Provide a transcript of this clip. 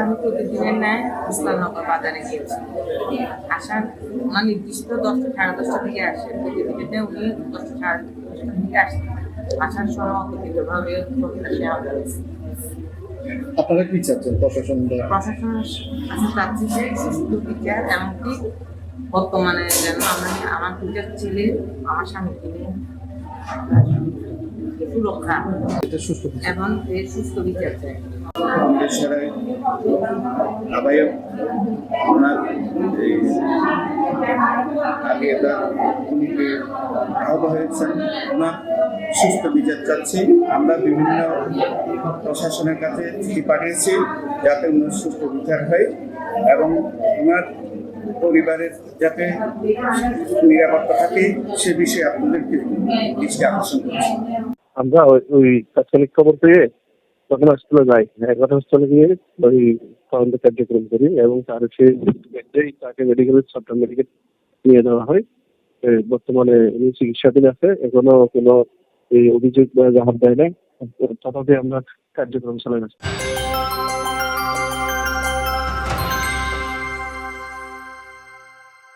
আমি প্রতিদিনের ন্যায় ইসলামনগর বাজারে গিয়েছি আসার ওনার নির্দিষ্ট দশটা সাড়ে দশটা থেকে আসে প্রতিদিনে উনি দশটা সাড়ে দশটা থেকে আসেন। আসার সময় অতর্কিতভাবে প্রত্যাশে আমরা আপনারা কি চাচ্ছেন প্রশাসন চাচ্ছি যে বিচার এমনকি বর্তমানে যেন আমরা আমার দুইটা ছেলে আমার স্বামীকে নিয়ে সুরক্ষা। এবং সুস্থ বিচার চাই আবায়ক ওনার আগে উনিকে আহত হয়েছেন। ওনার সুস্থ বিচার চাচ্ছি। আমরা বিভিন্ন প্রশাসনের কাছে চিঠি পাঠিয়েছি যাতে ওনার সুস্থ বিচার হয় এবং ওনার পরিবারের যাতে নিরাপত্তা থাকে সে বিষয়ে আপনাদেরকে দৃষ্টি আকর্ষণ করছি। আমরা ওই- তাৎক্ষণিক খবর পেয়ে ঘটনাস্থলে যাই। ঘটনাস্থলে গিয়ে ওই তদন্ত কার্যক্রম করি এবং তার সে তাকে মেডিকেল সফটওয়্যার মেডিকেল নিয়ে যাওয়া হয়। বর্তমানে উনি চিকিৎসাধীন আছে, এখনও কোনো অভিযোগ জবাব দেয় নাই। তথাপি আমরা কার্যক্রম চালাই যাচ্ছি